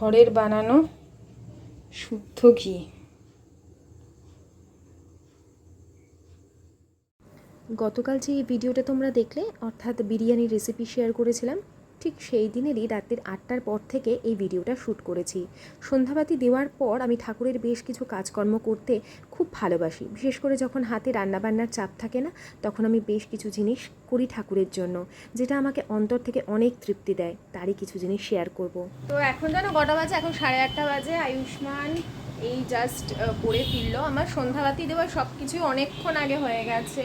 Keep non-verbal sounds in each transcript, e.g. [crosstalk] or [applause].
ঘরের বানানো শুদ্ধ ঘি। গতকাল যে ভিডিওটা তোমরা দেখলে অর্থাৎ বিরিয়ানির রেসিপি শেয়ার করেছিলাম ঠিক সেই দিনেরই রাত্রির আটটার পর থেকে এই ভিডিওটা শ্যুট করেছি। সন্ধ্যাবাতি দেওয়ার পর আমি ঠাকুরের বেশ কিছু কাজকর্ম করতে খুব ভালোবাসি। বিশেষ করে যখন হাতে রান্নাবান্নার চাপ থাকে না, তখন আমি বেশ কিছু জিনিস করি ঠাকুরের জন্য, যেটা আমাকে অন্তর থেকে অনেক তৃপ্তি দেয়। তারই কিছু জিনিস শেয়ার করব। তো এখন যেন কটা বাজে? এখন সাড়ে আটটা বাজে। আয়ুষ্মান এই জাস্ট পড়ে ফিরলো। আমার সন্ধ্যাবাতি দেওয়ার সব কিছুই অনেকক্ষণ আগে হয়ে গেছে।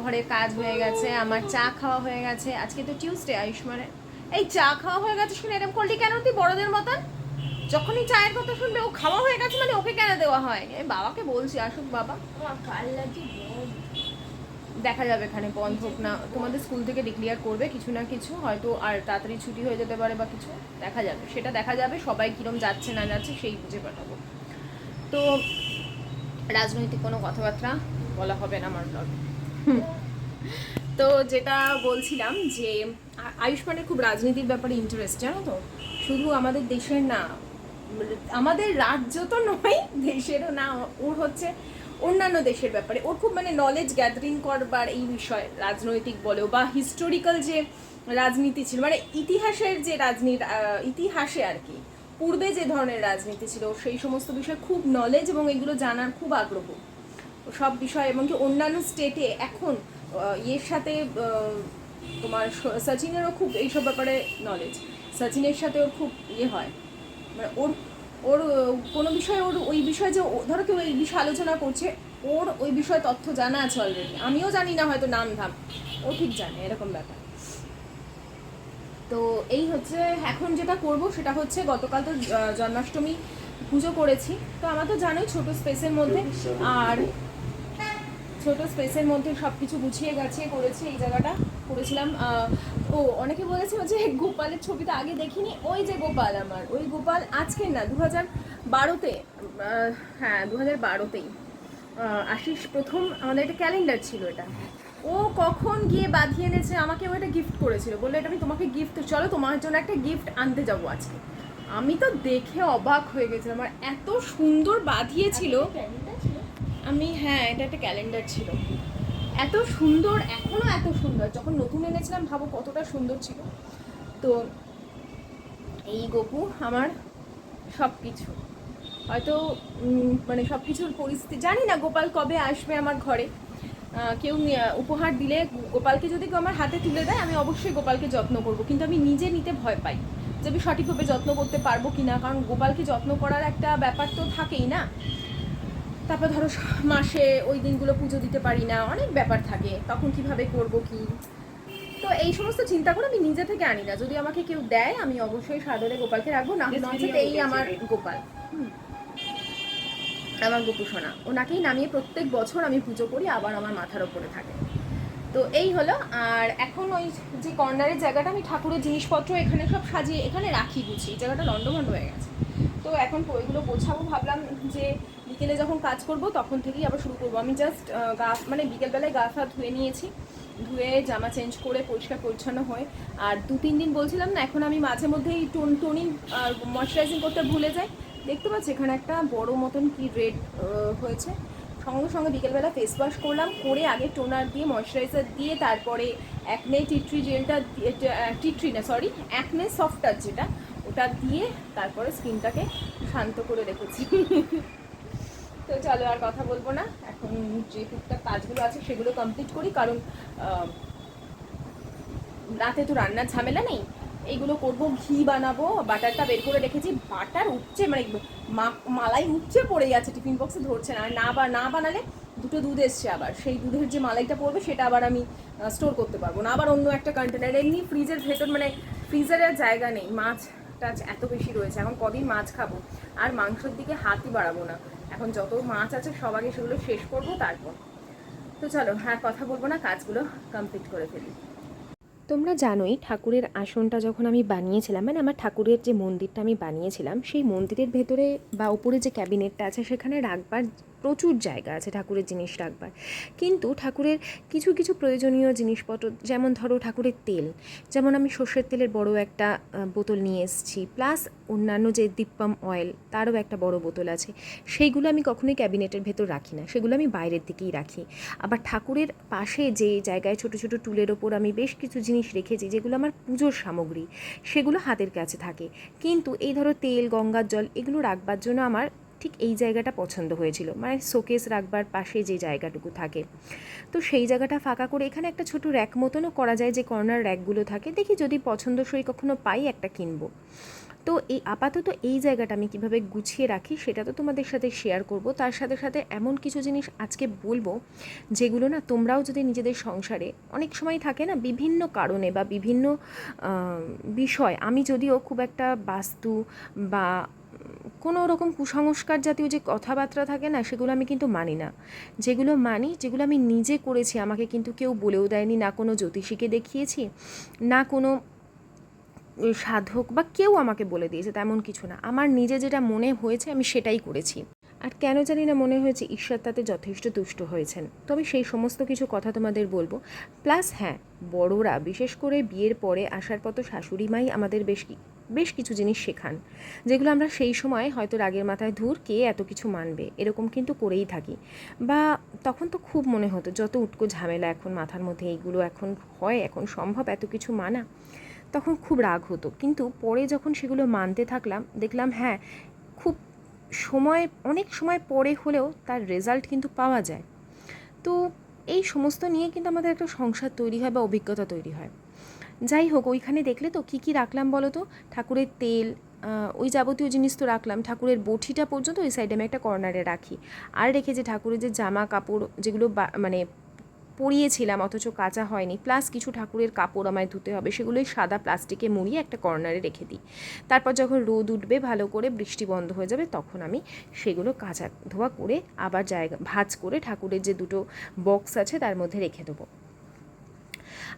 ঘরের কাজ হয়ে গেছে, আমার চা খাওয়া হয়ে গেছে। আজকে তো টিউসডে আয়ুষ্মানের। এই চা খাওয়া হয়ে গেছে শুনে এরকম করলি কেন? তুই বড়দের মতন? যখনই চায়ের কথা শুনবে ও খাওয়া হয়ে গেছে মানে ওকে কেন দেওয়া হয়? এই বাবাকে বলছি আসুক বাবা। দেখা যাবে এখানে বন্ধ হোক না। তোমাদের স্কুল থেকে ডিক্লিয়ার করবে কিছু না কিছু হয়তো আর তাড়াতাড়ি ছুটি হয়ে যেতে পারে বা কিছু দেখা যাবে। সেটা দেখা যাবে সবাই কিরম যাচ্ছে না যাচ্ছে সেই বুঝে পাঠাবো। তো রাজনৈতিক কোনো কথাবার্তা বলা হবে না আমার ব্লগে তো যেটা বলছিলাম যে আয়ুষ্মানের খুব রাজনীতির ব্যাপারে ইন্টারেস্ট জানো তো? শুধু আমাদের দেশের না আমাদের রাজ্য তো নয়, দেশেরও না, ওর হচ্ছে অন্যান্য দেশের ব্যাপারে। ওর খুব মানে নলেজ গ্যাদারিং করবার এই বিষয়, রাজনৈতিক বলো বা হিস্টোরিক্যাল যে রাজনীতি ছিল মানে ইতিহাসের যে রাজনীতি ইতিহাসে আর কি, পূর্বে যে ধরনের রাজনীতি ছিল সেই সমস্ত বিষয়ে খুব নলেজ এবং এগুলো জানার খুব আগ্রহ। সব বিষয়, এমনকি অন্যান্য স্টেটে এখন ইয়ের সাথে তোমার সচিনেরও খুব এইসব ব্যাপারে নলেজ সচিনের সাথে ওর খুব ইয়ে হয়। মানে ওর ওর, কোনো বিষয়ে ওর ওই বিষয়ে যে ধরো কেউ এই বিষয়ে আলোচনা করছে, ওর ওই বিষয়ে তথ্য জানা আছে অলরেডি আমিও জানি না হয়তো নাম ধাম। ও ঠিক জানে, এরকম ব্যাপার। তো এই হচ্ছে, এখন যেটা করব সেটা হচ্ছে গতকাল তো জন্মাষ্টমী পুজো করেছি। তো আমার তো জানোই ছোট স্পেসের মধ্যে। আর ছোট স্পেসের মধ্যে সব কিছু গুছিয়ে গাছিয়ে করেছি এই জায়গাটা। করেছিলাম ও অনেকে বলেছে যে গোপালের ছবিটা আগে দেখিনি ওই যে গোপাল আমার ওই গোপাল আজকে না দু হাজার বারোতে হ্যাঁ দু হাজার বারোতেই আশিস প্রথম আমাদের একটা ক্যালেন্ডার ছিল এটা। ও কখন গিয়ে বাঁধিয়ে এনেছে আমাকে ও এটা গিফট করেছিল বলল এটা আমি তোমাকে গিফট চলো তোমার জন্য একটা গিফট আনতে যাব আজকে। আমি তো দেখে অবাক হয়ে গেছিলাম আর এত সুন্দর বাঁধিয়েছিল। আমি হ্যাঁ এটা একটা ক্যালেন্ডার ছিল। এত সুন্দর, এখনও এত সুন্দর। যখন নতুন এনেছিলাম, ভাবো কতটা সুন্দর ছিল। তো এই গপু, আমার সব কিছু হয়তো মানে সব কিছুর পরিস্থিতি জানি না গোপাল কবে আসবে আমার ঘরে। কেউ উপহার দিলে গোপালকে যদি কেউ আমার হাতে তুলে দেয়, আমি অবশ্যই গোপালকে যত্ন করব। কিন্তু আমি নিজে নিতে ভয় পাই যে আমি সঠিকভাবে যত্ন করতে পারব কি না কারণ গোপালকে যত্ন করার একটা ব্যাপার তো থাকেই না। তারপর ধরো মাসে ওই দিনগুলো পুজো দিতে পারি না অনেক ব্যাপার থাকে। তখন কীভাবে করব কি? তো এই সমস্ত চিন্তা করে আমি নিজে থেকে আনি না। যদি আমাকে কেউ দেয় আমি অবশ্যই সাদরে গোপালকে রাখব। না এই আমার গোপাল। আমার গোপু সোনা। ওনাকেই নামিয়ে প্রত্যেক বছর আমি পুজো করি আবার আমার মাথার ওপরে থাকে। তো এই হলো। আর এখন ওই যে কর্নারের জায়গাটা আমি ঠাকুরের জিনিসপত্র এখানে সব সাজিয়ে এখানে রাখি গুছি জায়গাটা লন্ডভন্ড হয়ে গেছে। তো এখন ওইগুলো গোছাবো। ভাবলাম যে বিকেলে যখন কাজ করব, তখন থেকেই আবার শুরু করব। আমি জাস্ট গা মানে বিকেলবেলায় গা ফা ধুয়ে নিয়েছি। ধুয়ে জামা চেঞ্জ করে পরিষ্কার পরিচ্ছন্ন হয়ে, আর দু, তিন দিন বলছিলাম না, এখন আমি মাঝে মধ্যেই টোন, টোনিং ময়শ্চারাইজিং করতে ভুলে যাই। দেখতে পাচ্ছি, এখানে একটা বড় মতন কি রেড হয়েছে। সঙ্গে সঙ্গে বিকেলবেলা ফেস ওয়াশ করলাম, করে আগে টোনার দিয়ে ময়শ্চারাইজার দিয়ে, তারপরে অ্যাকনে টিট্রি জেলটা টিট্রি না সরি অ্যাকনে সফট টাচ যেটা, ওটা দিয়ে তারপরে স্কিনটাকে শান্ত করে রেখেছি। [laughs] তো চলো আর কথা বলব না। এখন যে টুকটাক কাজগুলো আছে সেগুলো কমপ্লিট করি, কারণ রাতে তো রান্নার ঝামেলা নেই। এইগুলো করব, ঘি বানাবো, বাটারটা বের করে রেখেছি। বাটার উপচে মানে মালাই উপচে পড়ে যাচ্ছে, টিফিন বক্সে ধরছে না। না বা, না বানালে দুটো দুধ এসছে আবার। সেই দুধের যে মালাইটা পড়বে, সেটা আবার আমি স্টোর করতে পারব না। আবার অন্য একটা কন্টেনার এমনি ফ্রিজের ভেতর মানে ফ্রিজারের জায়গা নেই। মাছ টাছ এত বেশি রয়েছে, এখন কদিন মাছ খাব? আর মাংসের দিকে হাতই বাড়াবো না। এখন যত মাছ আছে সব আগে সেগুলো শেষ করব, তারপর। তো চলো, আর কথা বলব না, কাজগুলো কমপ্লিট করে ফেলি। তোমরা জানোই ঠাকুরের আসনটা যখন আমি বানিয়েছিলাম মানে আমার ঠাকুরের যে মন্দিরটা আমি বানিয়েছিলাম, সেই মন্দিরের ভেতরে বা উপরে যে ক্যাবিনেটটা আছে, সেখানে রাখবার প্রচুর জায়গা আছে ঠাকুরের জিনিস রাখবার। কিন্তু ঠাকুরের কিছু কিছু প্রয়োজনীয় জিনিসপত্র, যেমন ধরো ঠাকুরের তেল, যেমন আমি সর্ষের তেলের বড় একটা বোতল নিয়ে এসেছি, প্লাস অন্যান্য যে দীপ্পাম অয়েল, তারও একটা বড় বোতল আছে, সেইগুলো আমি কখনোই ক্যাবিনেটের ভেতর রাখি না, সেগুলো আমি বাইরের দিকেই রাখি। আবার ঠাকুরের পাশে যে জায়গায় ছোট ছোট টুলের ওপর আমি বেশ কিছু জিনিস রেখেছি, যেগুলো আমার পুজোর সামগ্রী, সেগুলো হাতের কাছে থাকে। কিন্তু এই ধরো তেল, গঙ্গার জল, এগুলো রাখবার জন্য আমার ঠিক এই জায়গাটা পছন্দ হয়েছিল। মানে শোকেস রাখবার পাশে যে জায়গাটুকু থাকে। তো সেই জায়গাটা ফাঁকা করে এখানে একটা ছোট র্যাক মতনও করা যায়, যে কর্নার র্যাকগুলো থাকে। দেখি যদি পছন্দসই কখনো পাই একটা কিনবো। তো এই আপাতত এই জায়গাটা আমি কীভাবে গুছিয়ে রাখি সেটা তো তোমাদের সাথে শেয়ার করব। তার সাথে সাথে এমন কিছু জিনিস আজকে বলব যেগুলো না তোমরাও যদি নিজেদের সংসারে অনেক সময় থাকে না বিভিন্ন কারণে বা বিভিন্ন বিষয় আমি যদিও খুব একটা বাস্তু বা কোনো রকম কুসংস্কার জাতীয় যে কথাবার্তা থাকে না সেগুলো আমি কিন্তু মানি না। যেগুলো মানি, যেগুলো আমি নিজে করেছি, আমাকে কিন্তু কেউ বলেও দেয়নি, না কোনো জ্যোতিষীকে দেখিয়েছি, না কোনো সাধক বা কেউ আমাকে বলে দিয়েছে তেমন কিছু না। আমার নিজে যেটা মনে হয়েছে আমি সেটাই করেছি। আর কেন জানি না মনে হয়েছে ঈশ্বর তাতে যথেষ্ট তুষ্ট হয়েছেন। তো আমি সেই সমস্ত কিছু কথা তোমাদের বলব। প্লাস হ্যাঁ বড়রা, বিশেষ করে বিয়ের পরে আসার পর তো শাশুড়ি মাই আমাদের বেশ বেশ কিছু জিনিস শেখান। যেগুলো আমরা সেই সময় হয়তো রাগের মাথায়, ধুর, কে এত কিছু মানবে? এরকম কিন্তু করেই থাকি। বা তখন তো খুব মনে হতো, যত উটকো ঝামেলা এখন মাথার মধ্যে, এইগুলো এখন হয়, এখন সম্ভব এত কিছু মানা। তখন খুব রাগ হতো। কিন্তু পরে যখন সেগুলো মানতে থাকলাম, দেখলাম হ্যাঁ খুব সময়, অনেক সময় পরে হলেও তার রেজাল্ট কিন্তু পাওয়া যায়। তো এই সমস্ত নিয়ে কিন্তু আমাদের একটা সংসার তৈরি হয় বা অভিজ্ঞতা তৈরি হয়। যাই হোক, ওইখানে দেখলে তো কী কী রাখলাম বলো তো? ঠাকুরের তেল ওই যাবতীয় জিনিস তো রাখলাম। ঠাকুরের বঠিটা পর্যন্ত ওই সাইডে আমি একটা কর্নারে রাখি। আর রেখে যে ঠাকুরের যে জামা কাপড়, যেগুলো মানে পরিয়েছিলাম, অথচ কাঁচা হয়নি। প্লাস কিছু ঠাকুরের কাপড় আমায় ধুতে হবে, সেগুলোই সাদা প্লাস্টিকে মুড়িয়ে একটা কর্নারে রেখে দিই। তারপর যখন রোদ উঠবে, ভালো করে বৃষ্টি বন্ধ হয়ে যাবে, তখন আমি সেগুলো কাঁচা ধোয়া করে আবার জায়গা, ভাজ করে ঠাকুরের যে দুটো বক্স আছে, তার মধ্যে রেখে দেবো।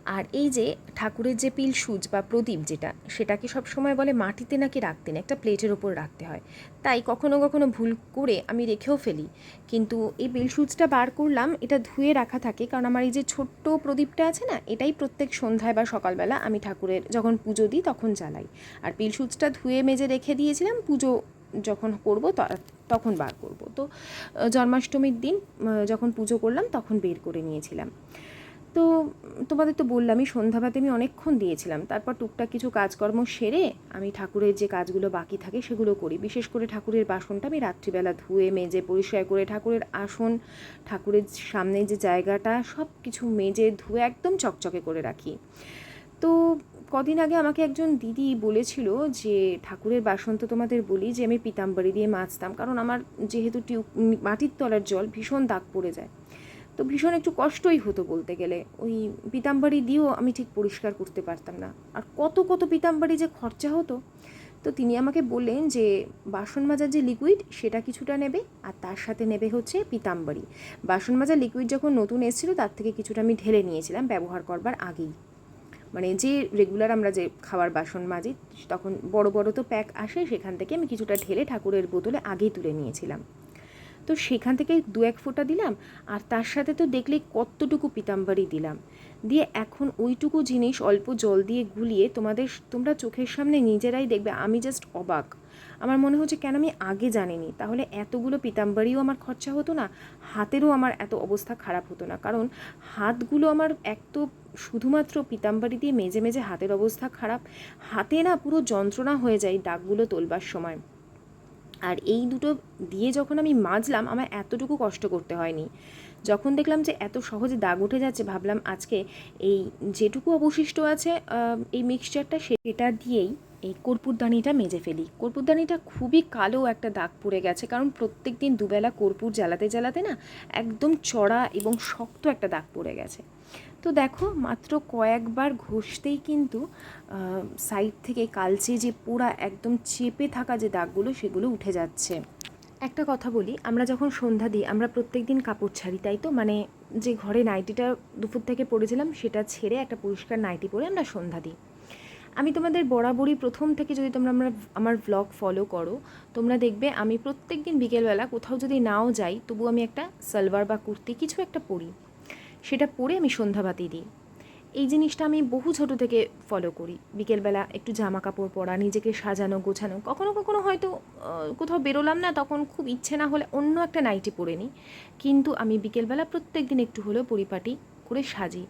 আর এই যে ঠাকুরের যে পিল সুচ বা প্রদীপ যেটা, সেটাকে সব সময় বলে মাটিতে নাকি রাখতে না একটা প্লেটের ওপর রাখতে হয়। তাই কখনো কখনো ভুল করে আমি রেখেও ফেলি। কিন্তু এই পিল সুচটা বার করলাম, এটা ধুয়ে রাখা থাকে, কারণ আমার এই যে ছোট্ট প্রদীপটা আছে না, এটাই প্রত্যেক সন্ধ্যায় বা সকালবেলা আমি ঠাকুরের যখন পুজো দিই তখন জ্বালাই। আর পিল সুচটা ধুয়ে মেজে রেখে দিয়েছিলাম, পুজো যখন করব তখন বার করব। তো, জন্মাষ্টমীর দিন যখন পুজো করলাম তখন বের করে নিয়েছিলাম। তো তোমাদের তো বললামই সন্ধ্যাবাতে আমি অনেকক্ষণ দিয়েছিলাম। তারপর টুকটাক কিছু কাজকর্ম সেরে আমি ঠাকুরের যে কাজগুলো বাকি থাকে সেগুলো করি। বিশেষ করে ঠাকুরের বাসনটা আমি রাত্রিবেলা ধুয়ে, মেজে, পরিষ্কার করে ঠাকুরের আসন, ঠাকুরের সামনে যে জায়গাটা সব কিছু মেজে ধুয়ে একদম চকচকে করে রাখি। তো কদিন আগে আমাকে একজন দিদি বলেছিল যে, ঠাকুরের বাসন তো তোমাদের বলি যে, আমি পিতাম্বরি দিয়ে মাজতাম। কারণ আমার যেহেতু টিউব, মাটির তলার জল ভীষণ দাগ পড়ে যায়। তো ভীষণ একটু কষ্টই হতো বলতে গেলে। ওই পিতাম্বরি দিয়েও আমি ঠিক পরিষ্কার করতে পারতাম না। আর কত কত পিতাম্বরি যে খরচা হতো, তো তিনি আমাকে বললেন যে, বাসন মাজার যে লিকুইড সেটা কিছুটা নেবে, আর তার সাথে নেবে হচ্ছে পিতাম্বরি। বাসন মাজার লিকুইড যখন নতুন এসেছিল, তার থেকে কিছুটা আমি ঢেলে নিয়েছিলাম ব্যবহার করবার আগেই। মানে যে রেগুলার আমরা যে খাবার বাসন মাজি, তখন বড় বড় তো প্যাক আসে, সেখান থেকে আমি কিছুটা ঢেলে ঠাকুরের বোতলে আগেই তুলে নিয়েছিলাম। তো সেখান থেকে দু এক ফোঁটা দিলাম, আর তার সাথে তো দেখলেই কতটুকু পিতাম্বরি দিলাম। দিয়ে এখন ওইটুকু জিনিস অল্প জল দিয়ে গুলিয়ে তোমাদের তোমরা চোখের সামনে নিজেরাই দেখবে, আমি জাস্ট অবাক। আমার মনে হচ্ছে কেন আমি আগে জানিনি, তাহলে এতগুলো পিতাম্বরিও আমার খরচা হতো না, হাতেরও আমার এত অবস্থা খারাপ হতো না। কারণ হাতগুলো আমার এক তো শুধুমাত্র পিতাম্বরি দিয়ে মেজে মেজে হাতের অবস্থা খারাপ, হাতে না পুরো যন্ত্রণা হয়ে যায় দাগগুলো তোলবার সময়। আর এই দুটো দিয়ে যখন আমি মাজলাম, আমার এতটুকু কষ্ট করতে হয়নি। যখন দেখলাম যে এত সহজে দাগ উঠে যাচ্ছে, ভাবলাম আজকে এই যেটুকু অবশিষ্ট আছে এই মিক্সচারটা সেটা দিয়েই এই কর্পূরদানিটা মেজে ফেলি। কর্পূরদানিটা খুবই কালো একটা দাগ পড়ে গেছে, কারণ প্রত্যেক দিন দুবেলা কর্পূর জ্বালাতে জ্বালাতে না একদম চড়া এবং শক্ত একটা দাগ পড়ে গেছে। তো দেখো, মাত্র কয়েকবার ঘষতেই কিন্তু সাইড থেকে কালচে যে পোড়া একদম চেপে থাকা যে দাগগুলো, সেগুলো উঠে যাচ্ছে। একটা কথা বলি, আমরা যখন সন্ধ্যা দিই, আমরা প্রত্যেক দিন কাপড় ছাড়ি, তাই তো? মানে যে ঘরে নাইটিটা দুপুর থেকে পরেছিলাম, সেটা ছেড়ে একটা পরিষ্কার নাইটি পরে আমরা সন্ধ্যা দিই। আমি তোমাদের বরাবরই প্রথম থেকে যদি তোমরা আমরা, আমার ব্লগ ফলো করো, তোমরা দেখবে আমি প্রত্যেক দিন বিকেলবেলা কোথাও যদি নাও যাই তবু আমি একটা সালোয়ার বা কুর্তি কিছু একটা পরি। সেটা পরে আমি সন্ধ্যাবাতি দিই। এই জিনিসটা আমি বহু ছোট থেকে ফলো করি। বিকেলবেলা একটু জামা কাপড় পরা, নিজেকে সাজানো, গোছানো। কখনো কখনো হয়তো কোথাও বেরোলাম না, তখন খুব ইচ্ছে না হলে অন্য একটা নাইটি পরে নিই। কিন্তু আমি বিকেলবেলা প্রত্যেক দিন একটু হলেও পরিপাটি করে সাজি।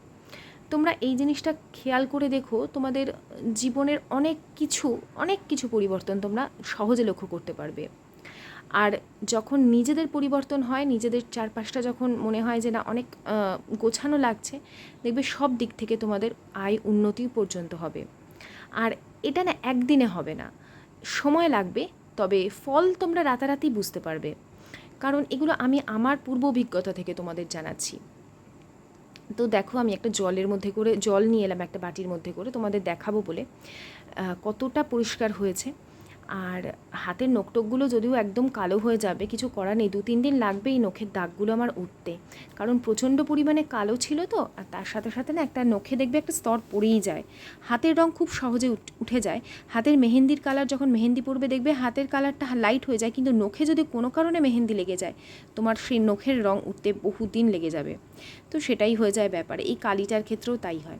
তোমরা এই জিনিসটা খেয়াল করে দেখো, তোমাদের জীবনের অনেক কিছু অনেক কিছু পরিবর্তন তোমরা সহজে লক্ষ্য করতে পারবে। আর যখন নিজেদের পরিবর্তন হয়, নিজেদের চারপাশটা যখন মনে হয় যে না, অনেক গোছানো লাগছে, দেখবে সব দিক থেকে তোমাদের আয় উন্নতি পর্যন্ত হবে। আর এটা না একদিনে হবে না। সময় লাগবে, তবে ফল তোমরা রাতারাতি বুঝতে পারবে। কারণ এগুলো আমি আমার পূর্ব অভিজ্ঞতা থেকে তোমাদের জানাচ্ছি। তো দেখো, আমি একটা জলের মধ্যে করে, জল নিয়ে এলাম একটা বাটির মধ্যে করে, তোমাদের দেখাবো বলে কতটা পরিষ্কার হয়েছে। আর হাতের নখটকগুলো যদিও একদম কালো হয়ে যাবে, কিছু করার নেই। দু তিন দিন লাগবে এই নখের দাগগুলো আমার উঠতে। কারণ প্রচণ্ড পরিমাণে কালো ছিল তো, আর তার সাথে সাথে না একটা নখে দেখবে একটা স্তর পড়েই যায়। হাতের রং খুব সহজে উঠ- উঠে যায়। হাতের মেহেন্দির কালার যখন মেহেন্দি পড়বে দেখবে হাতের কালারটা লাইট হয়ে যায়, কিন্তু নখে যদি কোনো কারণে মেহেন্দি লেগে যায়, তোমার সেই নখের রং উঠতে বহুদিন লেগে যাবে। তো সেটাই হয়ে যায় ব্যাপারে। এই কালিটার ক্ষেত্রেও তাই হয়।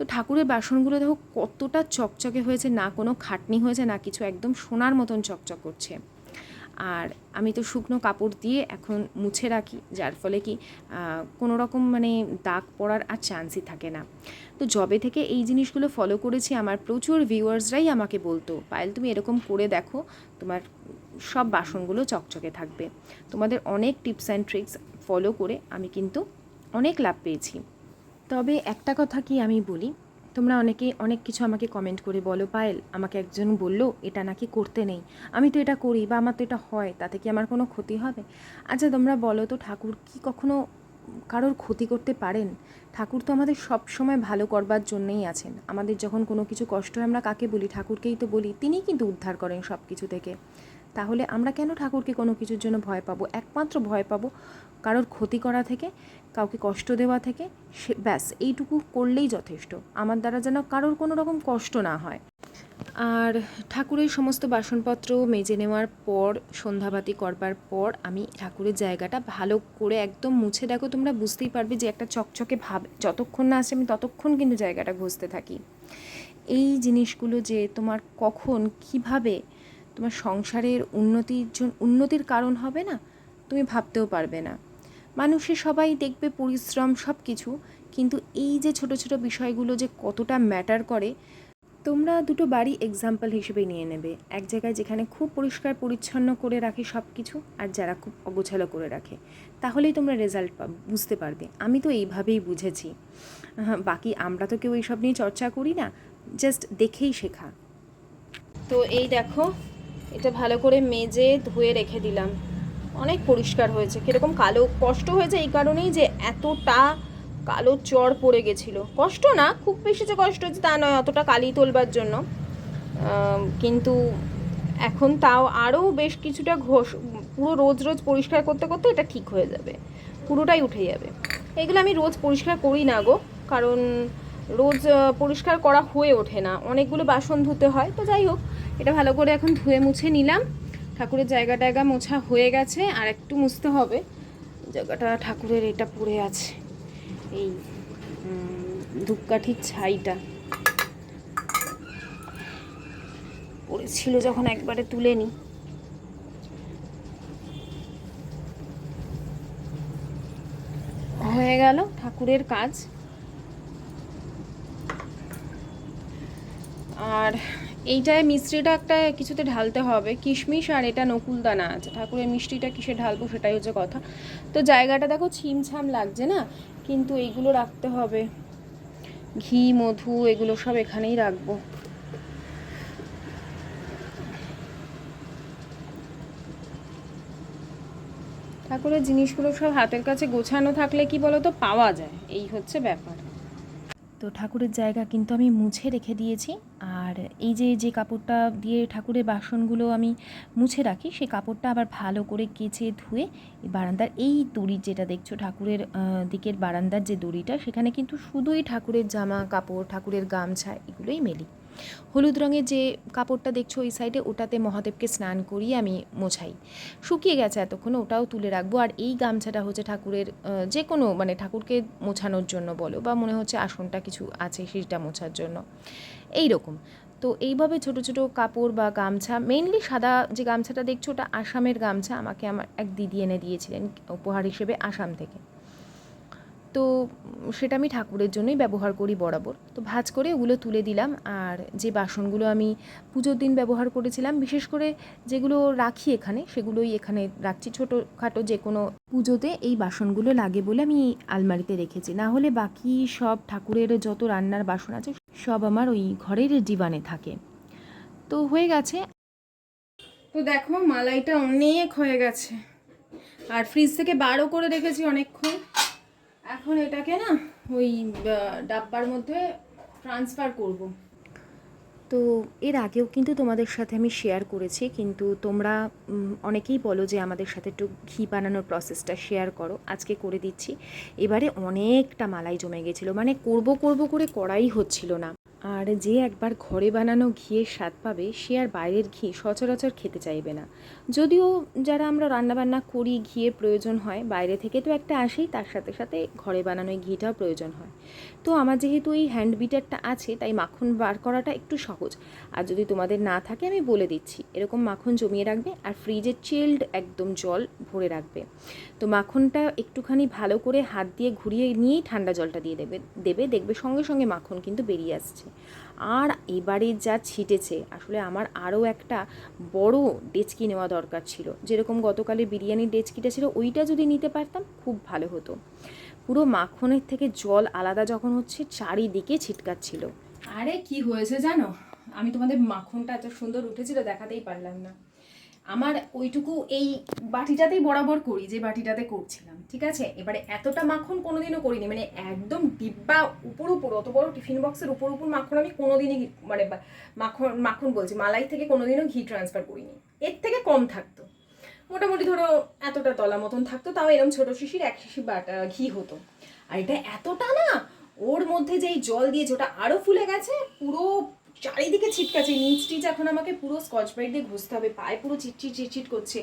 তো ঠাকুরের বাসনগুলো দেখো কতটা চকচকে হয়েছে, না কোনো খাটনি হয়েছে, না কিছু, একদম সোনার মতন চকচক করছে। আর আমি তো শুকনো কাপড় দিয়ে এখন মুছে রাখি, যার ফলে কি কোনো রকম মানে দাগ পড়ার আর চান্সই থাকে না। তো জবে থেকে এই জিনিসগুলো ফলো করেছি, আমার প্রচুর ভিউয়ার্সরাই আমাকে বলতো, পায়েল, তুমি এরকম করে দেখো, তোমার সব বাসনগুলো চকচকে থাকবে। তোমাদের অনেক টিপস অ্যান্ড ট্রিক্স ফলো করে আমি কিন্তু অনেক লাভ পেয়েছি। তবে একটা কথা কি আমি বলি? তোমরা অনেকে, অনেক কিছু আমাকে কমেন্ট করে বলো, পায়েল, আমাকে একজন বলল, এটা নাকি করতে নেই। আমি তো এটা করি বা আমার তো এটা হয়, তাতে কি আমার কোনো ক্ষতি হবে? আচ্ছা তোমরা বলো তো, ঠাকুর কি কখনো কারোর ক্ষতি করতে পারেন? ঠাকুর তো আমাদের সব সময় ভালো করবার জন্যেই আছেন। আমাদের যখন কোনো কিছু কষ্ট হয়, আমরা কাকে বলি? ঠাকুরকেই তো বলি। তিনিই কিন্তু উদ্ধার করেন সব কিছু থেকে। তাহলে আমরা কেন ঠাকুরকে কোনো কিছুর জন্য ভয় পাবো? একমাত্র ভয় পাবো কারোর ক্ষতি করা থেকে, কাউকে কষ্ট দেওয়া থেকে, সে ব্যাস, এইটুকু করলেই যথেষ্ট। আমার দ্বারা যেন কারোর কোনো রকম কষ্ট না হয়। আর ঠাকুরের সমস্ত বাসনপত্র মেজে নেওয়ার পর, সন্ধ্যাবাতি করবার পর আমি ঠাকুরের জায়গাটা ভালো করে একদম মুছে, দেখো তোমরা বুঝতেই পারবে যে একটা চকচকে ভাব, যতক্ষণ না আসে আমি ততক্ষণ কিন্তু জায়গাটা ঘষতে থাকি। এই জিনিসগুলো যে তোমার কখন, কীভাবে তোমার সংসারের উন্নতির জন্য উন্নতির কারণ হবে না, তুমি ভাবতেও পারবে না। মানুষের সবাই দেখবে পরিশ্রম সব কিছু কিন্তু এই যে ছোট ছোট বিষয়গুলো যে কতটা ম্যাটার করে, তোমরা দুটো বাড়ি এক্সাম্পল হিসেবে নিয়ে নেবে। এক জায়গায় যেখানে খুব পরিষ্কার পরিচ্ছন্ন করে রাখে সব কিছু আর যারা খুব অগোছালো করে রাখে। তাহলেই তোমরা রেজাল্ট বুঝতে পারবে। আমি তো এইভাবেই বুঝেছি। বাকি আমরা তো কেউ এইসব নিয়ে চর্চা করি না জাস্ট দেখেই শেখা। তো এই দেখো এটা ভালো করে মেজে ধুয়ে রেখে দিলাম। অনেক পরিষ্কার হয়েছে। কীরকম কালো, কষ্ট হয়েছে এই কারণেই যে এতটা কালো চড় পড়ে গেছিল। কষ্ট না, খুব বেশি যে কষ্ট হচ্ছে তা নয়, অতটা কালি তোলবার জন্য। কিন্তু এখন তাও আরও বেশ কিছুটা ঘোষ, পুরো রোজ রোজ পরিষ্কার করতে করতে এটা ঠিক হয়ে যাবে। পুরোটাই উঠে যাবে। এগুলো আমি রোজ পরিষ্কার করি না গো, কারণ রোজ পরিষ্কার করা হয়ে ওঠে না। অনেকগুলো বাসন ধুতে হয়, তো যাই হোক। এটা ভালো করে এখন ধুয়ে মুছে নিলাম। ঠাকুরের জায়গা টায়গা মোছা হয়ে গেছে, আর একটু মুছতে হবে। জায়গাটা ঠাকুরের এটা পড়ে আছে। এই ধূপকাঠির ছাইটা। পড়েছিল যখন একবারে তুলে নিই হয়ে গেল ঠাকুরের কাজ। আর এইটায় মিষ্টিটা একটা কিছুতে ঢালতে হবে। কিশমিশ আর এটা নকুলদানা আছে। ঠাকুরের মিষ্টিটা কিসে ঢালবো সেটাই হচ্ছে কথা। তো জায়গাটা দেখো ছিমছাম লাগছে না? কিন্তু এইগুলো রাখতে হবে। ঘি, মধু এগুলো সব এখানেই রাখব। ঠাকুরের জিনিসগুলো সব হাতের কাছে গোছানো থাকলে কি বলো তো পাওয়া যায়। এই হচ্ছে ব্যাপার। তো ঠাকুরের জায়গা কিন্তু আমি মুছে রেখে দিয়েছি। আর আর এই যে যে কাপড়টা দিয়ে ঠাকুরের বাসনগুলো আমি মুছে রাখি সেই কাপড়টা আবার ভালো করে কেচে ধুয়ে বারান্দার, এই দড়ি যেটা দেখছ ঠাকুরের দিকের বারান্দার যে দড়িটা, সেখানে কিন্তু শুধুই ঠাকুরের জামা, কাপড়, ঠাকুরের গামছা এগুলোই মেলি। হলুদ রঙের যে কাপড়টা দেখছ ওই সাইডে, ওটাতে মহাদেবকে স্নান করিয়ে আমি মোছাই। শুকিয়ে গেছে এতক্ষণ, ওটাও তুলে রাখব। আর এই গামছাটা হচ্ছে ঠাকুরের যে কোনো মানে ঠাকুরকে মোছানোর জন্য বলো, বা মনে হচ্ছে আসনটা কিছু আছে সেটা মোছার জন্য। এই রকম তো এইভাবে ছোট ছোট কাপড় বা গামছা মেইনলি সাদা যে গামছাটা দেখছ ওটা আসামের গামছা, আমাকে আমার এক দিদি এনে দিয়েছিলেন উপহার হিসেবে আসাম থেকে। তো সেটা আমি ঠাকুরের জন্যই ব্যবহার করি বরাবর। তো ভাজ করে ওগুলো তুলে দিলাম আর যে বাসনগুলো আমি পুজোর দিন ব্যবহার করেছিলাম, বিশেষ করে যেগুলো রাখি এখানে, সেগুলোই এখানে রাখছি। ছোটোখাটো যে কোনো পুজোতে এই বাসনগুলো লাগে বলে আমি আলমারিতে রেখেছি। না হলে বাকি সব ঠাকুরের যত রান্নার বাসন আছে সব আমার ওই ঘরের ডিবানে থাকে। তো হয়ে গেছে। তো দেখো, মালাইটা অনেক হয়ে গেছে। আর ফ্রিজ থেকে বারো করে রেখেছি অনেকক্ষণ। এখন এটাকে না ওই ডাব্বার মধ্যে ট্রান্সফার করব। তো এর আগেও কিন্তু তোমাদের সাথে আমি শেয়ার করেছি, কিন্তু তোমরা অনেকেই বলো যে আমাদের সাথে একটু ঘি বানানোর প্রসেসটা শেয়ার করো। আজকে করে দিচ্ছি। এবারে অনেকটা মালাই জমে গেছিল। মানে করব করব করে করাই হচ্ছিল না। আর যে একবার ঘরে বানানো ঘিয়ের স্বাদ পাবে, সে আর বাইরের ঘি সচরাচর খেতে চাইবে না। যদিও যারা আমরা রান্নাবান্না করি, ঘিয়ের প্রয়োজন হয়, বাইরে থেকে তো একটা আসেই, তার সাথে সাথে ঘরে বানানো ঘিটাও প্রয়োজন হয়। তো আমার যেহেতু এই হ্যান্ড বিটারটা আছে, তাই মাখন বার করাটা একটু সহজ। আর যদি তোমাদের না থাকে, আমি বলে দিচ্ছি। এরকম মাখন জমিয়ে রাখবে আর ফ্রিজে চিল্ড একদম জল ভরে রাখবে। তো মাখনটা একটুখানি ভালো করে হাত দিয়ে ঘুরিয়ে নিয়েই ঠান্ডা জলটা দিয়ে দেবে দেবে, দেখবে সঙ্গে সঙ্গে মাখন কিন্তু বেরিয়ে আসছে। আর এবারে যা ছিটেছে, আসলে আমার আরও একটা বড় ডেচকি নেওয়া দরকার ছিল। যেরকম গতকালের বিরিয়ানির ডেচকিটা ছিল, ওইটা যদি নিতে পারতাম, খুব ভালো হতো। পুরো মাখনের থেকে জল আলাদা যখন হচ্ছে, চারিদিকে ছিটকাচ্ছিল। আরে, কি হয়েছে জানো? আমি তোমাদের মাখনটা এত সুন্দর উঠেছিল, দেখাতেই পারলাম না। আমার ওইটুকু এই বাটিটাতেই বরাবর করি, যে বাটিটাতে করছিলাম। ঠিক আছে? এবারে এতটা মাখন কোনোদিনও করিনি। মানে একদম ডিব্বা উপর উপর, অত বড় টিফিন বক্সের উপর উপর মাখন আমি কোনোদিনই মানে মাখন মাখন বলছি। মালাই থেকে কোনোদিনও ঘি ট্রান্সফার করিনি। এর থেকে কম থাকতো। মোটামুটি ধরো এতটা তলা মতন থাকতো, তাও এরকম ছোটো শিশির, এক শিশি বাটা ঘি হতো। আর এটা এতটা না, ওর মধ্যে যেই জল দিয়েছে, ওটা আরও ফুলে গেছে, পুরো চারিদিকে ছিটকাছে। নিচ টিচ এখন আমাকে পুরো স্কচ ব্রাইট দিয়ে ঘষতে হবে। পায়ে পুরো চিটচিট চিটচিট করছে।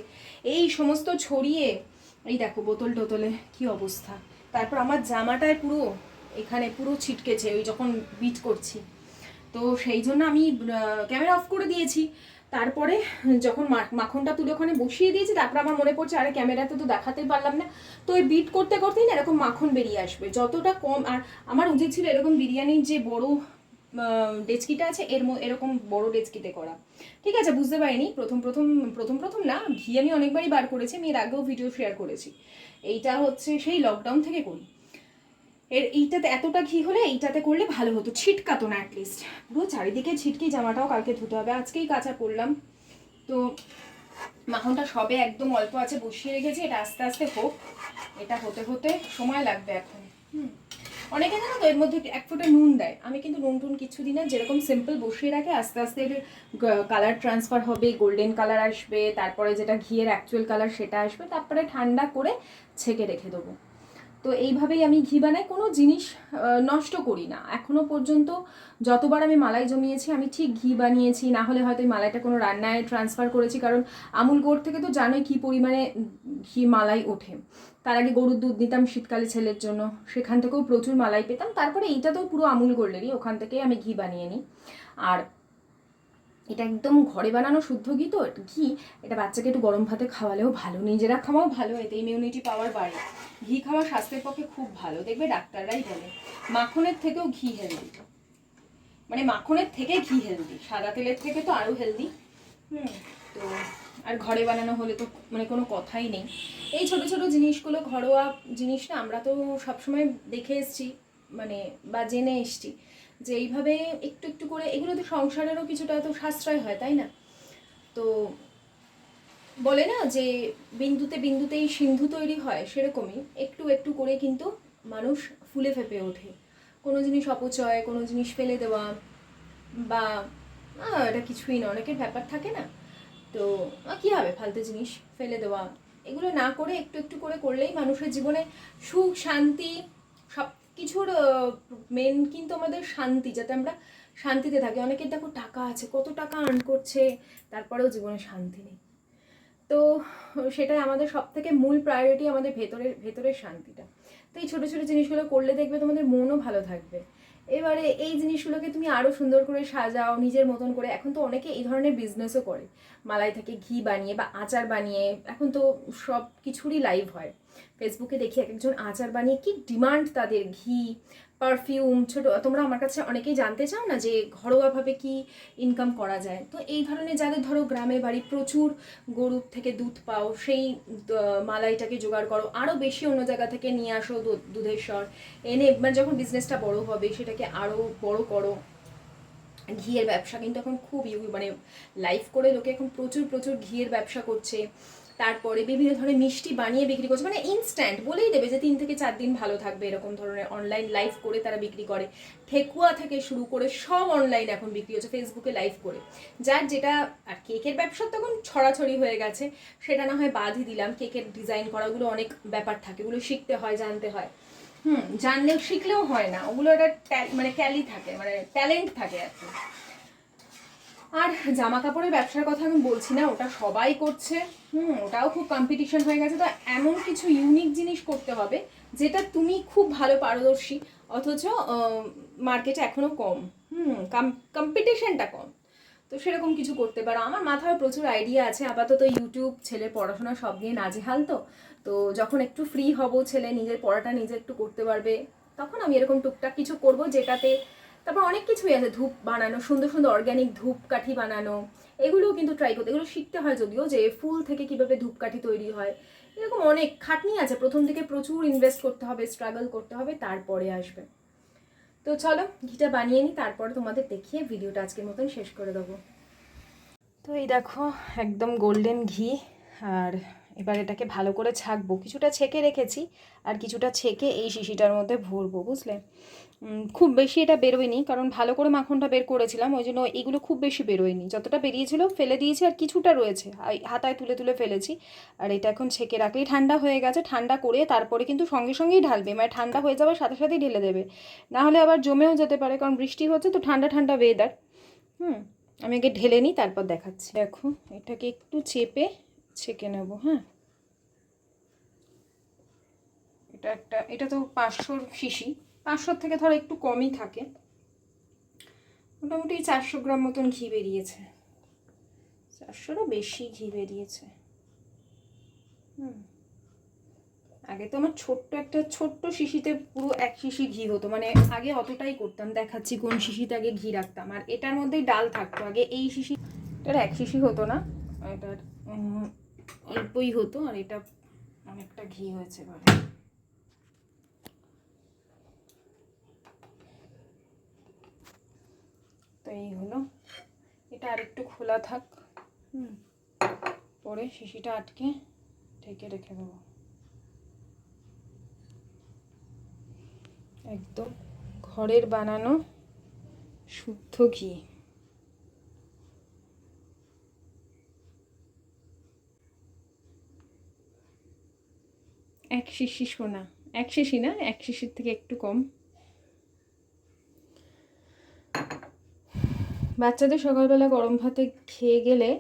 এই সমস্ত ছড়িয়ে এই দেখো বোতল টোতলে কি অবস্থা। তারপর আমার জামাটায় পুরো এখানে পুরো ছিটকেছে, ওই যখন বিট করছি। তো সেই জন্য আমি ক্যামেরা অফ করে দিয়েছি। তারপরে যখন মাখনটা তুলে ওখানে বসিয়ে দিয়েছি, তারপর আমার মনে পড়ছে, আরে ক্যামেরাতে তো দেখাতে পারলাম না। তো ওই বিট করতে করতেই না এরকম মাখন বেরিয়ে আসবে। যতটা কম, আর আমার উচিত ছিল এরকম বিরিয়ানির যে বড় ডেচকিটা আছে, এর এরকম বড় ডেচকিতে করা। ঠিক আছে, বুঝতে পারিনি, প্রথম প্রথম প্রথম প্রথম না, ঘি আমি অনেকবারই বার করেছি, আমি এর আগেও ভিডিও শেয়ার করেছি। এইটা হচ্ছে সেই লকডাউন থেকে করি। এর, এইটাতে এতটা ঘি হলে এইটাতে করলে ভালো হতো, ছিটকাতো না অ্যাটলিস্ট পুরো চারিদিকে ছিটকেই জামাটাও কালকে ধুতে হবে, আজকেই কাঁচা করলাম তো মাখনটা সবে একদম অল্প আছে, বসিয়ে রেখেছি, এটা আস্তে আস্তে হোক। এটা হতে হতে সময় লাগবে এখন। হুম। অনেকে জানো তো, এর মধ্যে এক ফোঁটা নুন দেয়। আমি কিন্তু নুন টুন কিছু দিই না, যেরকম সিম্পল বসিয়ে রাখে, আস্তে আস্তে এর কালার ট্রান্সফার হবে গোল্ডেন কালার আসবে, তারপরে যেটা ঘিয়ের অ্যাকচুয়াল কালার সেটা আসবে, তারপরে ঠান্ডা করে ছেঁকে রেখে দেবো। তো এইভাবেই আমি ঘি বানাই। কোনো জিনিস নষ্ট করি না। এখনও পর্যন্ত যতবার আমি মালাই জমিয়েছি, আমি ঠিক ঘি বানিয়েছি। না হলে হয়তো মালাইটা কোনো রান্নায় ট্রান্সফার করেছি। কারণ আমুল গোড় থেকে তো জানোই কী পরিমাণে ঘি মালাই ওঠে। তার আগে গরুর দুধ নিতাম শীতকালে ছেলের জন্য। সেখান থেকেও প্রচুর মালাই পেতাম। তারপরে এইটা তো পুরো আমুল গোল্ডেরই ওখান থেকেই আমি ঘি বানিয়ে নিই। আর এটা একদম ঘরে বানানো শুদ্ধ ঘি তো। ঘি, এটা বাচ্চাকে একটু গরম ভাতে খাওয়ালেও ভালো। নিজেরা খাওয়াও ভালো। এতে ইমিউনিটি পাওয়ার বাড়ে। ঘি খাওয়া স্বাস্থ্যের পক্ষে খুব ভালো। দেখবে ডাক্তাররাই বলে মাখনের থেকেও ঘি হেলদি মানে মাখনের থেকে ঘি হেলদি সাদা তেলের থেকে তো আরও হেলদি হুম। তো আর ঘরে বানানো হলে তো মানে কোনো কথাই নেই। এই ছোট ছোট জিনিসগুলো ঘরোয়া জিনিস না আমরা তো সবসময় দেখে এসছি মানে বা জেনে এসছি যে এইভাবে একটু একটু করে এগুলো তো সংসারেরও কিছুটা তো সাশ্রয় হয় তাই না? তো বলে না যে বিন্দুতে বিন্দুতেই সিন্ধু তৈরি হয়, সেরকমই। একটু একটু করে কিন্তু মানুষ ফুলে ফেপে ওঠে। কোনো জিনিস অপচয়, কোনো জিনিস ফেলে দেওয়া বা এটা কিছুই না, অনেকের ব্যাপার থাকে না। তো কি হবে ফালতু জিনিস ফেলে দেওয়া? এগুলো না করে একটু একটু করে করলেই মানুষের জীবনে সুখ, শান্তি, সব কিছুর মেন কিন্তু আমাদের শান্তি, যাতে আমরা শান্তিতে থাকি। অনেকের দেখো টাকা আছে, কত টাকা আর্ন করছে, তারপরেও জীবনে শান্তি নেই। তো সেটাই আমাদের সব থেকে মূল প্রায়োরিটি আমাদের ভেতরের ভেতরের শান্তিটা। তো এই ছোটো ছোটো জিনিসগুলো করলে দেখবে তোমাদের মনও ভালো থাকবে। এবারে এই জিনিসগুলোকে তুমি আরও সুন্দর করে সাজাও, নিজের মতন করে। এখন তো অনেকে এই ধরনের বিজনেসও করে। মালাই থেকে ঘি বানিয়ে বা আচার বানিয়ে, এখন তো সব কিছুরই লাইভ হয় ফেসবুকে দেখি এক একজন আচার বানিয়ে কি ডিমান্ড তাদের ঘি পারফিউম ছোট, তোমরা আমার কাছে অনেকেই জানতে চাও না যে ঘরোয়াভাবে কি ইনকাম করা যায়। তো এই ধরনের যাদের ধরো গ্রামে বাড়ি প্রচুর গরুর থেকে দুধ পাও, সেই মালাইটাকে জোগাড় করো। আরও বেশি অন্য জায়গা থেকে নিয়ে আসো দুধের স্বর এনে মানে যখন বিজনেসটা বড় হবে, সেটাকে আরও বড় করো। ঘিয়ের ব্যবসা কিন্তু এখন খুব ইউ- মানে লাইভ করে লোকে এখন প্রচুর প্রচুর ঘিয়ের ব্যবসা করছে। তারপরে বিভিন্ন ধরনের মিষ্টি বানিয়ে বিক্রি করছে। মানে ইনস্ট্যান্ট বলেই দেবে যে তিন থেকে চার দিন ভালো থাকবে এরকম ধরনের অনলাইন লাইভ করে তারা বিক্রি করে। ঠেকুয়া থেকে শুরু করে সব অনলাইন এখন বিক্রি হচ্ছে ফেসবুকে লাইভ করে। যার যেটা, আর কেকের ব্যবসা তখন ছড়াছড়ি হয়ে গেছে, সেটা না হয় বাদই দিলাম। কেকের ডিজাইন করাগুলো অনেক ব্যাপার থাকে, ওগুলো শিখতে হয়, জানতে হয়। হুম, জানলেও শিখলেও হয় না। ওগুলো একটা মানে ট্যালি থাকে মানে ট্যালেন্ট থাকে আর কি। আর জামা কাপড়ের ব্যবসার কথা আমি বলছি না, ওটা সবাই করছে। হুম, ওটাও খুব কম্পিটিশন হয়ে গেছে। তো এমন কিছু ইউনিক জিনিস করতে হবে, যেটা তুমি খুব ভালো পারদর্শী, অথচ মার্কেটে এখনও কম। হুম কম্পিটিশনটা কম। তো সেরকম কিছু করতে পারো। আমার মাথায় প্রচুর আইডিয়া আছে। আপাতত ইউটিউব ছেলে পড়াশোনা সব নিয়ে নাজেহাল তো। তো যখন একটু ফ্রি হব ছেলে, নিজের পড়াটা নিজে একটু করতে পারবে, তখন আমি এরকম টুকটাক কিছু করব, যেটাতে তারপর অনেক কিছুই আছে, ধূপ বানানো, সুন্দর সুন্দর অর্গ্যানিক ধূপকাঠি বানানো, এগুলোও কিন্তু ট্রাই করতে, এগুলো শিখতে হয় যদিও যে ফুল থেকে কীভাবে ধূপকাঠি তৈরি হয়। এরকম অনেক খাটনি আছে, প্রথম থেকে প্রচুর ইনভেস্ট করতে হবে স্ট্রাগল করতে হবে, তারপরে আসবে। তো চলো, ঘিটা বানিয়ে নিই, তারপরে তোমাদের দেখিয়ে ভিডিওটা আজকের মতন শেষ করে দেবো। তো এই দেখো, একদম গোল্ডেন ঘি, আর এবার এটাকে ভালো করে ছাকবো। কিছুটা ছেঁকে রেখেছি আর কিছুটা ছেঁকে এই শিশিটার মধ্যে ভরবো, বুঝলে? খুব বেশি এটা বেরোয়নি কারণ ভালো করে মাখনটা বের করেছিলাম, ওই জন্য এগুলো খুব বেশি বেরোয়নি। যতটা বেরিয়েছিল ফেলে দিয়েছি আর কিছুটা রয়েছে হাতায় তুলে তুলে ফেলেছি। আর এটা এখন ছেঁকে রাখলেই ঠান্ডা হয়ে গেছে, ঠান্ডা করে তারপরে কিন্তু সঙ্গে সঙ্গেই ঢালবে মানে ঠান্ডা হয়ে যাওয়ার সাথে সাথেই ঢেলে দেবে। না হলে আবার জমেও যেতে পারে কারণ বৃষ্টি হচ্ছে তো ঠান্ডা ঠান্ডা ওয়েদার হুম, আমি আগে ঢেলে নিই, তারপর দেখাচ্ছি। দেখো, এটাকে একটু চেপে ছেঁকে নেব হ্যাঁ? এটা একটা, এটা তো পাঁচশোর শিশি। পাঁচশোর থেকে ধরো একটু কমই থাকে। মোটামুটি চারশো গ্রাম মতন ঘি বেরিয়েছে। চারশোরও বেশি ঘি বেরিয়েছে। হুম। আগে তো আমার ছোট্ট একটা ছোট্ট শিশিতে পুরো এক শিশি ঘি হতো। মানে আগে অতটাই করতাম, দেখাচ্ছি কোন শিশিতে আগে ঘি রাখতাম। আর এটার মধ্যেই ডাল থাকতো। আগে এই শিশি, এটার এক শিশি হতো না। এটার অল্পই হতো আর এটা অনেকটা ঘি হয়েছে এবারে তো এই হলো। এটা আরেকটু খোলা থাক। হুম। পরে শিশিটা আটকে ঢেকে রেখে দেবো। একদম ঘরের বানানো শুদ্ধ ঘি। এক শিশি সোনা। এক শিশি না, এক শিশির থেকে একটু কম। বাচ্চাদের সকালবেলা গরম ভাতে খেয়ে গেলে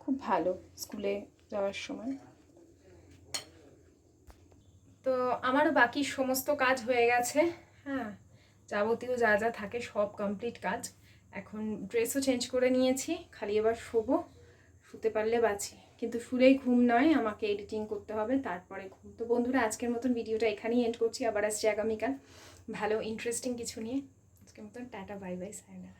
খুব ভালো স্কুলে যাওয়ার সময়। তো আমারও বাকি সমস্ত কাজ হয়ে গেছে। হ্যাঁ যাবতীয় যা যা থাকে সব কমপ্লিট কাজ। এখন ড্রেসও চেঞ্জ করে নিয়েছি, খালি এবার শোবো, শুতে পারলে বাঁচি। কিন্তু শুলেই ঘুম নয়, আমাকে এডিটিং করতে হবে, তারপরে ঘুম। তো বন্ধুরা, আজকের মতন ভিডিওটা এখানেই এন্ড করছি, আবার আসছি আগামীকাল। ভালো ইন্টারেস্টিং কিছু নিয়ে। আজকের মতন টাটা বাই বাই সায়না